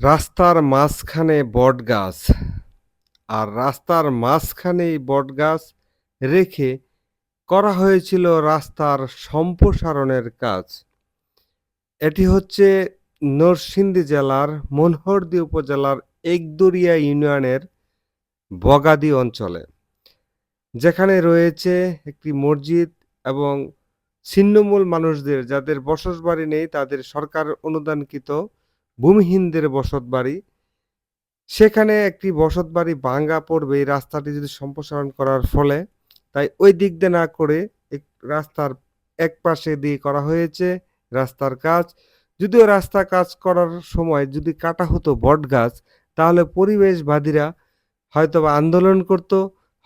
রাস্তার মাঝখানে বটগাছ। আর রাস্তার মাঝখানে এই বটগাছ রেখে করা হয়েছিল রাস্তার সম্প্রসারণের কাজ। এটি হচ্ছে নরসিংদী জেলার মনোহরদী উপজেলার একদরিয়া ইউনিয়নের বগাদি অঞ্চলে, যেখানে রয়েছে একটি মসজিদ এবং ছিন্নমূল মানুষদের, যাদের বসতবাড়ি নেই, তাদের সরকার অনুদানকৃত ভূমিহীনদের বসতবাড়ি। সেখানে একটি বসত বাড়ি ভাঙ্গা পড়বে এই রাস্তাটি যদি সম্প্রসারণ করার ফলে। তাই ওই দিক দিয়ে না করে রাস্তার এক পাশে দিয়ে করা হয়েছে রাস্তার কাজ। যদিও রাস্তা কাজ করার সময় যদি কাটা হতো বট গাছ, তাহলে পরিবেশবাদীরা হয়তোবা আন্দোলন করত,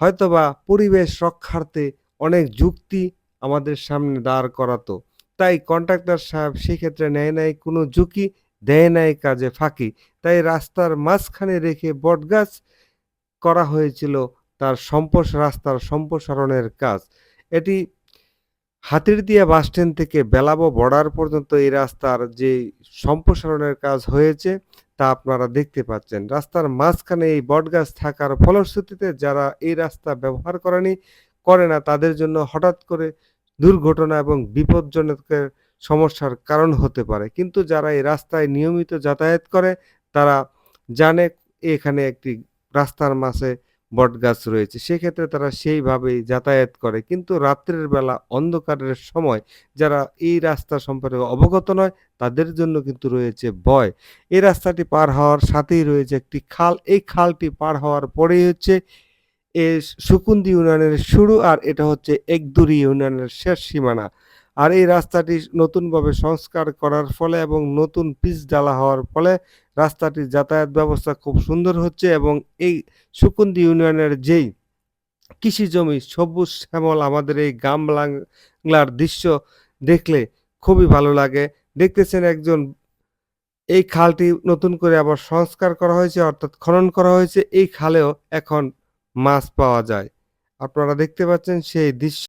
হয়তোবা পরিবেশ রক্ষার্থে অনেক যুক্তি আমাদের সামনে দাঁড় করাতো। তাই কন্ট্রাক্টর সাহেব সেক্ষেত্রে নেয় নাই কোনো ঝুঁকি দেয় নাই কাজে ফাঁকি। তাই রাস্তার মাঝখানে রেখে বটগাছ করা হয়েছিল তার সম্পস, রাস্তার সম্প্রসারণের কাজ। এটি হাতির হাতিরদিয়া বাসস্ট্যান্ড থেকে বেলাবো বর্ডার পর্যন্ত এই রাস্তার যে সম্প্রসারণের কাজ হয়েছে, তা আপনারা দেখতে পাচ্ছেন। রাস্তার মাঝখানে এই বটগাছ থাকার ফলশ্রুতিতে যারা এই রাস্তা ব্যবহার করেনি, করে না। তাদের জন্য হঠাৎ করে দুর্ঘটনা এবং বিপজ্জনকের সমস্যার কারণ হতে পারে। কিন্তু যারা এই রাস্তায় নিয়মিত যাতায়াত করে, তারা জানে এখানে একটি রাস্তার মাঝে বটগাছ রয়েছে। সেক্ষেত্রে তারা সেইভাবেই যাতায়াত করে। কিন্তু রাত্রের বেলা অন্ধকারের সময় যারা এই রাস্তা সম্পর্কে অবগত নয়, তাদের জন্য কিন্তু রয়েছে ভয়। এই রাস্তাটি পার হওয়ার সাথেই রয়েছে একটি খাল। এই খালটি পার হওয়ার পরেই হচ্ছে এ সুকুন্দি ইউনিয়নের শুরু আর এটা হচ্ছে একদুরি ইউনিয়নের শেষ সীমানা। আর এই রাস্তাটি নতুনভাবে সংস্কার করার ফলে এবং নতুন পিচ ডালা হওয়ার ফলে রাস্তাটির যাতায়াত ব্যবস্থা খুব সুন্দর হচ্ছে এবং এই সুকুন্দি ইউনিয়নের যেই কৃষি জমি সবুজ শ্যামল আমাদের এই গ্রাম বাংলার দৃশ্য দেখলে খুবই ভালো লাগে। দেখতেছেন একজন, এই খালটি নতুন করে আবার সংস্কার করা হয়েছে, অর্থাৎ খনন করা হয়েছে। এই খালেও এখন মাছ পাওয়া যায়। আপনারা দেখতে পাচ্ছেন সেই দৃশ্য।